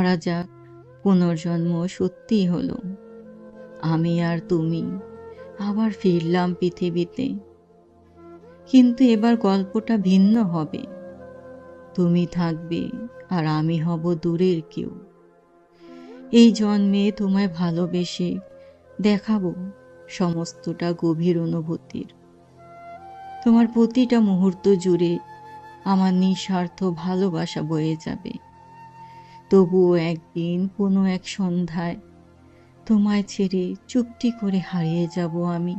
ধরা যাক, পুনর্জন্ম সত্যি হলো। আমি আর তুমি আবার ফিরলাম পৃথিবীতে। কিন্তু এবার গল্পটা ভিন্ন হবে। তুমি থাকবে আর আমি হব দূরের কেউ। এই জন্মে তোমায় ভালোবেসে দেখাবো সমস্তটা গভীর অনুভূতির। তোমার প্রতিটা মুহূর্ত জুড়ে আমার নিঃস্বার্থ ভালোবাসা বয়ে যাবে। তবুও একদিন কোনো এক সন্ধ্যায় তোমায় ছেড়ে চুপটি করে হারিয়ে যাব আমি।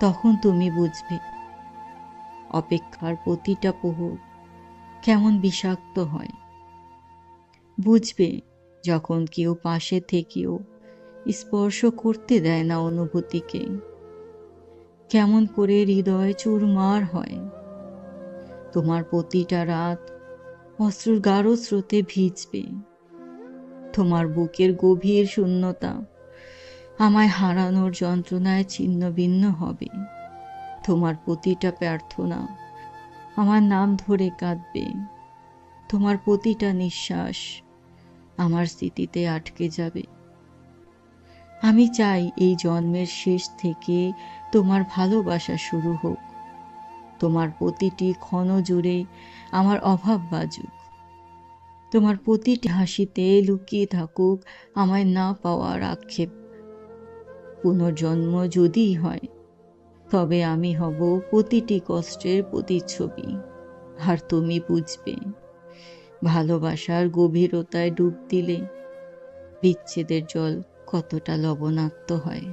তখন তুমি বুঝবে, অপেক্ষার প্রতিটা প্রহর কেমন বিষাক্ত হয়। বুঝবে, যখন কেউ পাশে থেকেও স্পর্শ করতে দেয় না অনুভূতিকে, কেমন করে হৃদয় চুরমার হয়। তোমার প্রতিটা রাত অশ্রুর গাঢ় স্রোতে ভিজবে। তোমার বুকের গভীর শূন্যতা আমায় হারানোর যন্ত্রণায় ছিন্ন ভিন্ন হবে। তোমার প্রতিটা প্রার্থনা আমার নাম ধরে কাঁদবে। তোমার প্রতিটা নিঃশ্বাস আমার স্মৃতিতে আটকে যাবে। আমি চাই এই জন্মের শেষ থেকে তোমার ভালোবাসা শুরু হোক। তোমার প্রতিটি ক্ষণ জুড়ে আমার অভাব বাজুক। তোমার প্রতিটি হাসিতে লুকিয়ে থাকুক আমায় না পাওয়ার আক্ষেপ পুনর্জন্ম যদি হয়, তবে আমি হব প্রতিটি কষ্টের প্রতিচ্ছবি। আর তুমি বুঝবে, ভালোবাসার গভীরতায় ডুব দিলে বিচ্ছেদের জল কতটা লবণাক্ত হয়।